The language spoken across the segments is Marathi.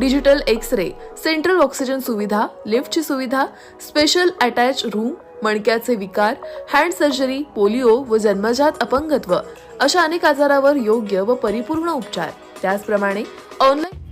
digital X ray central oxygen सुविधा लिफ्टची सुविधा स्पेशल अटॅच रूम मणक्याचे विकार हँड सर्जरी पोलिओ व जन्मजात अपंगत्व अशा अनेक आजारावर योग्य व परिपूर्ण उपचार. त्याचप्रमाणे ऑनलाईन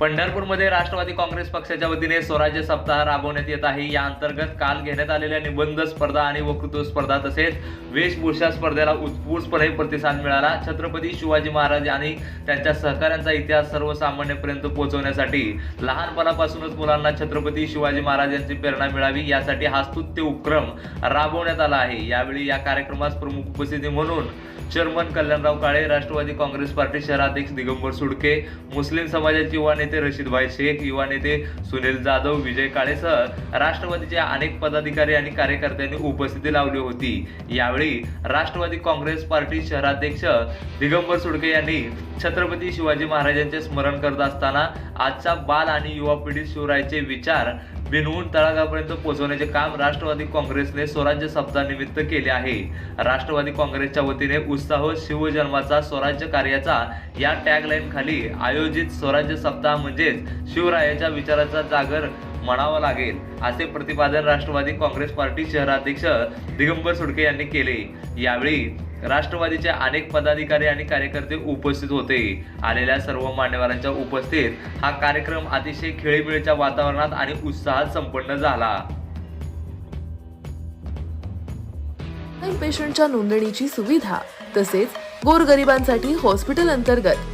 पंढरपूरमध्ये राष्ट्रवादी काँग्रेस पक्षाच्या वतीने स्वराज्य सप्ताह राबवण्यात येत आहे. या अंतर्गत काल घेण्यात आलेल्या निबंध स्पर्धा आणि वक्तृत्व स्पर्धा तसेच वेशभूषा स्पर्धेला उत्स्फूर्तपणे प्रतिसाद मिळाला. छत्रपती शिवाजी महाराज आणि त्यांच्या सहकाऱ्यांचा इतिहास सर्वसामान्यपर्यंत पोहोचवण्यासाठी लहानपणापासूनच मुलांना छत्रपती शिवाजी महाराज यांची प्रेरणा मिळावी यासाठी हा स्तुत्य उपक्रम राबवण्यात आला आहे. यावेळी या कार्यक्रमास प्रमुख उपस्थिती म्हणून chairman Kalyanrao Kale Rashtrawadi Congress party शहराध्यक्ष दिगंबर सुडके मुस्लिम समाजाचे युवा नेते रशीदभाई शेख युवा नेते सुनील जाधव विजय काळेसह राष्ट्रवादीच्या अनेक पदाधिकारी आणि कार्यकर्त्यांनी उपस्थिती लावली होती. यावेळी राष्ट्रवादी काँग्रेस पार्टी शहराध्यक्ष दिगंबर सुडके यांनी छत्रपती शिवाजी महाराजांचे स्मरण करत असताना आजचा बाल आणि युवा पिढी शिवरायाचे विचार बिनवून तळागापर्यंत पोहोचवण्याचे काम राष्ट्रवादी काँग्रेसने स्वराज्य सप्ताहानिमित्त केले आहे. राष्ट्रवादी काँग्रेसच्या वतीने उत्साह शिवजन्माचा स्वराज्य कार्याचा या टॅगलाईन खाली आयोजित स्वराज्य सप्ताह म्हणजेच शिवरायाच्या विचाराचा जागर म्हणावा लागेल असे प्रतिपादन राष्ट्रवादी काँग्रेस पार्टी शहराध्यक्ष दिगंबर सुडके यांनी केले. यावेळी राष्ट्रवादीचे अनेक पदाधिकारी आणि कार्यकर्ते उपस्थित होते. आलेल्या सर्व मान्यवरांच्या उपस्थित हा कार्यक्रम अतिशय खेळीमेळीच्या वातावरणात आणि उत्साहात संपन्न झाला. पेशंटच्या नोंदणीची सुविधा तसेच गोरगरिबांसाठी हॉस्पिटल अंतर्गत